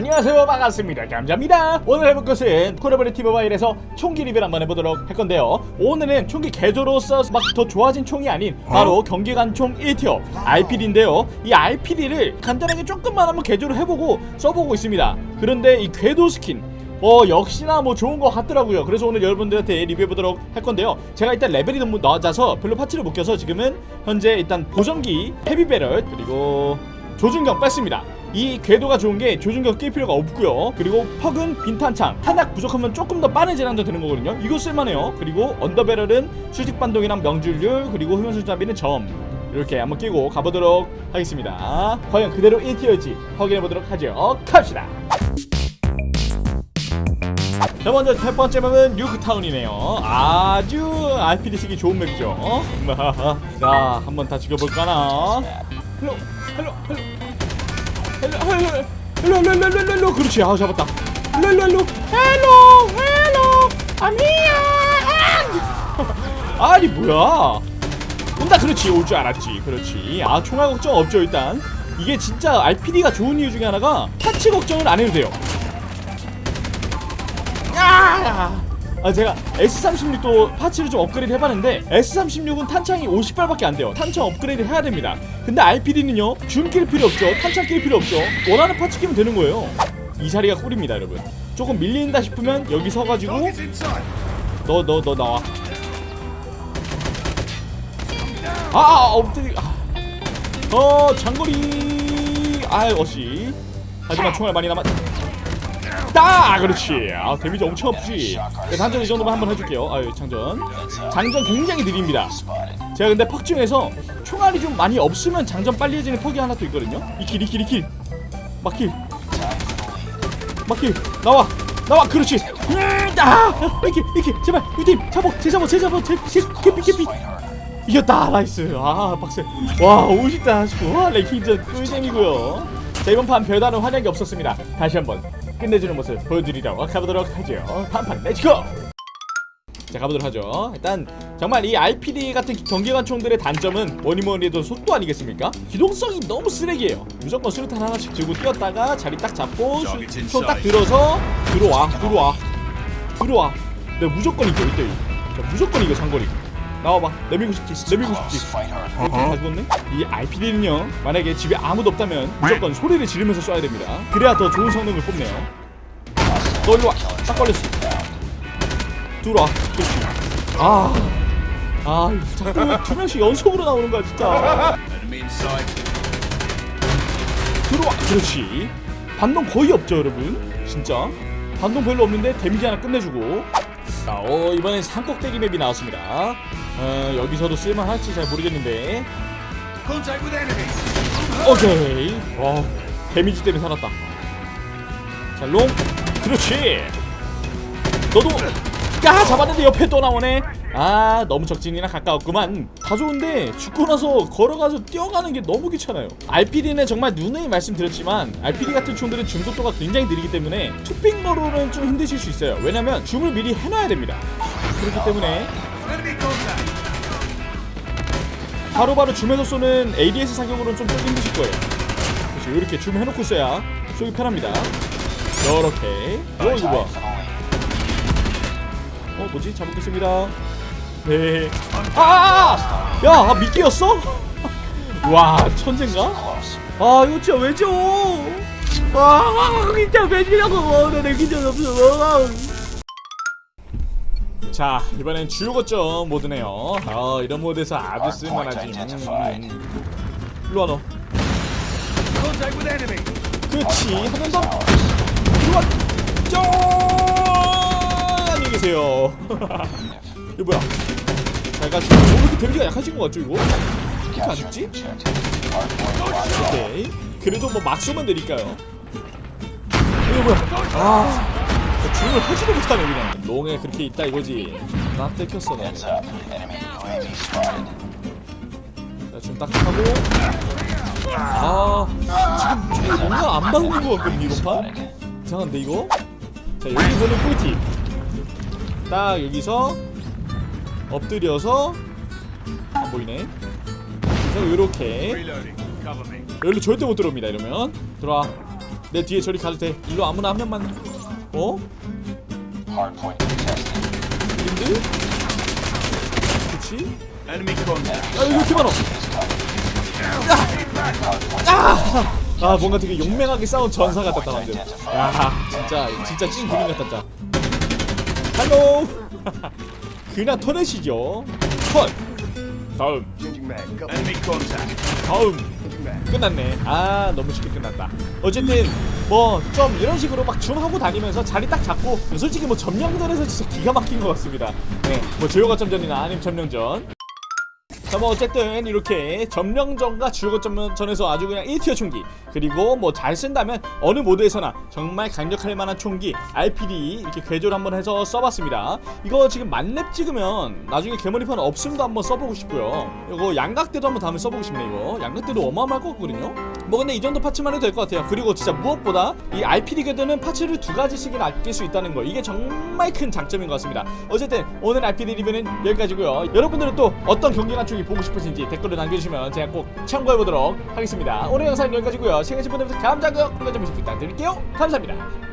안녕하세요. 반갑습니다. 감자입니다. 오늘 해볼 것은 콜라보레티 모바일에서 총기 리뷰를 한번 해보도록 할 건데요. 오늘은 총기 개조로서 막 더 좋아진 총이 아닌 바로 경기관총 1티어 RPD인데요. 이 RPD를 간단하게 조금만 한번 개조를 해보고 써보고 있습니다. 그런데 이 궤도 스킨 어 역시나 뭐 좋은 것 같더라고요. 그래서 오늘 여러분들한테 리뷰해보도록 할 건데요. 제가 일단 레벨이 너무 낮아서 별로 파츠를 못 껴서 지금은 현재 일단 보정기 헤비배럴 그리고 조준경 뺐습니다 이 궤도가 좋은 게 조준경 낄 필요가 없고요. 그리고 퍽은 빈탄창. 탄약 부족하면 조금 더 빠른 재난도 되는 거거든요. 이거 쓸만해요. 그리고 언더배럴은 수직 반동이랑 명중률 그리고 흡연수 잡이는 점. 이렇게 한번 끼고 가보도록 하겠습니다. 과연 그대로 1티어일지 확인해보도록 하죠. 갑시다. 자 먼저 첫 번째 맵은 뉴크타운이네요. 아주 RPD 쓰기 좋은 맵이죠? 자 한번 다 죽여볼까나? 헬로 헬로 헬로 헬로 헬로 헬로 헬로 헬로. 그렇지. 아 잡았다. 헬로 헬로 헬로. 헬로 헬로. 아미야. 아니 뭐야. 온다 그렇지. 올 줄 알았지. 그렇지. 아 총알 걱정 없죠 일단. 이게 진짜 RPD가 좋은 이유 중에 하나가 파츠 걱정을 안 해도 돼요. 야! 아 제가 S36도 파츠를 좀 업그레이드 해봤는데 S36은 탄창이 50발밖에 안 돼요. 탄창 업그레이드 해야 됩니다. 근데 RPD는요 줌낄 필요 없죠. 탄창 낄 필요 없죠. 원하는 파츠 끼면 되는 거예요. 이 자리가 꿀입니다 여러분. 조금 밀린다 싶으면 여기 서가지고 너 너 너 나와. 아, 아 엎드리 아. 어 장거리. 아 어시. 하지만 총알 많이 남았 따 그렇지. 아 데미지 엄청 아프지. 그래서 한전 이 정도만 한번 해줄게요. 아유 장전. 장전 굉장히 느립니다. 제가 근데 퍽 중에서 총알이 좀 많이 없으면 장전 빨리 해지는 퍽이 하나 또 있거든요. 이킬 이킬 이킬. 막킬. 막힐 나와. 나와. 그렇지. 음 아 이렇게 이렇게 제발 유팀. 잡어 제 잡어 제 제제 캐피 캐피. 이겼다. 나이스. 아 박세. 와 50다 하시고 와 랭킹전 꿀잼이고요. 자 이번 판 별다른 활약이 없었습니다. 다시 한번 끝내주는 모습 보여드리도록 가보도록 하죠. 다음판 렛츠고 자 가보도록 하죠. 일단 정말 이 RPD 같은 경기관총들의 단점은 뭐니뭐니 해도 속도 아니겠습니까? 기동성이 너무 쓰레기예요. 무조건 수류탄 하나씩 들고 뛰었다가 자리 딱 잡고 손 딱 들어서 들어와 들어와 들어와. 내가 무조건 이겨 이때 자, 무조건 이겨 장거리 나와봐 내밀고 싶지 내밀고 싶지. 이렇게 다 죽었네? 이 RPD는요 만약에 집에 아무도 없다면 무조건 소리를 지르면서 쏴야 됩니다. 그래야 더 좋은 성능을 뽐내요. 너 일로 와 딱 걸렸어. 들어와. 그렇지 아, 아 자꾸 두 명씩 연속으로 나오는 거야 진짜. 들어와. 그렇지. 반동 거의 없죠 여러분. 진짜. 반동 별로 없는데 데미지 하나 끝내주고 자, 어, 이번엔 산꼭대기 맵이 나왔습니다. 어, 여기서도 쓸만할지 잘 모르겠는데. 오케이. 와 데미지 때문에 살았다. 자 롱. 그렇지. 너도. 야 잡았는데 옆에 또 나오네 아 너무 적진이랑 가까웠구만 다 좋은데 죽고 나서 걸어가서 뛰어가는 게 너무 귀찮아요 RPD는 정말 누누이 말씀드렸지만 RPD 같은 총들은 줌 속도가 굉장히 느리기 때문에 투핑거로는 좀 힘드실 수 있어요 왜냐면 줌을 미리 해놔야 됩니다 그렇기 때문에. 바로바로 줌에서 쏘는 ADS 사격으로는 좀, 좀 힘드실 거예요. 그렇죠. 이렇게 줌 해놓고 써야 쏘기 편합니다. 이렇게. 어 이거 뭐야? 어 뭐지? 잡겠습니다. 네. 아! 야 아, 미끼였어? 와 천재인가? 아 이거 진짜 왜 줘? 와 진짜 왜 주냐고 내 기절 없어. 자 이번엔 주요 거점 모드네요 아 이런 모드에서 아주 쓸만하지 음, 음. 일로와 너. 그렇지 한번 더 일로와 쪼 안녕히 계세요 이거 뭐야? 잘 가시고 어, 왜 이렇게 데미지가 약하신 것 같죠 이거? 이렇게 안 죽지? 오케이. 그래도 뭐막 쏘면 되니까요. 이거 뭐야? 아 줌을 하지도 못하네 그냥. 롱에 그렇게 있다 이거지. 나 떼켰어 너네 자줌딱 하고. 아 지금 지금 뭔가 안 맞는 것 같거든 이번 판? 이상한데 이거? 자 여기 보는 꿀팁. 딱 여기서 엎드려서 안 보이네 그래서 요렇게. 여기로 절대 못 들어옵니다 이러면 들어와 내 뒤에 저리 가도 돼 일로 아무나 한 명만 어? 인드? 그치? Enemy contact. 아 여기 이렇게 많아 아! 아 뭔가 되게 용맹하게 싸운 전사 같았다 방금 야 진짜 진짜 찐 그림 같았다 할로 그냥 터렛이죠. 컷. 다음. 다음. 끝났네. 아 너무 쉽게 끝났다. 어쨌든 뭐 좀 이런 식으로 막 줌하고 다니면서 자리 딱 잡고 솔직히 뭐 점령전에서 진짜 기가 막힌 것 같습니다. 네뭐 제요가점전이나 아니면 점령전 자 뭐 어쨌든 이렇게 점령전과 주요거점전에서 아주 그냥 1티어 총기 그리고 뭐 잘 쓴다면 어느 모드에서나 정말 강력할 만한 총기 RPD 이렇게 궤조를 한번 해서 써봤습니다. 이거 지금 만렙 찍으면 나중에 개머리판 없음도 한번 써보고 싶고요. 이거 양각대도 한번 다음에 써보고 싶네 이거. 양각대도 어마어마할 것 같거든요. 뭐 근데 이 정도 파츠만 해도 될 것 같아요. 그리고 진짜 무엇보다 이 RPD 궤도는 파츠를 두 가지씩이나 아낄 수 있다는 거 이게 정말 큰 장점인 것 같습니다. 어쨌든 오늘 RPD 리뷰는 여기까지고요. 여러분들은 또 어떤 경기관 총이 보고 싶으신지 댓글로 남겨주시면 제가 꼭 참고해보도록 하겠습니다. 오늘 영상 여기까지고요. 시간 10분 되면서 감자고요. 구독 좀 부탁드릴게요. 감사합니다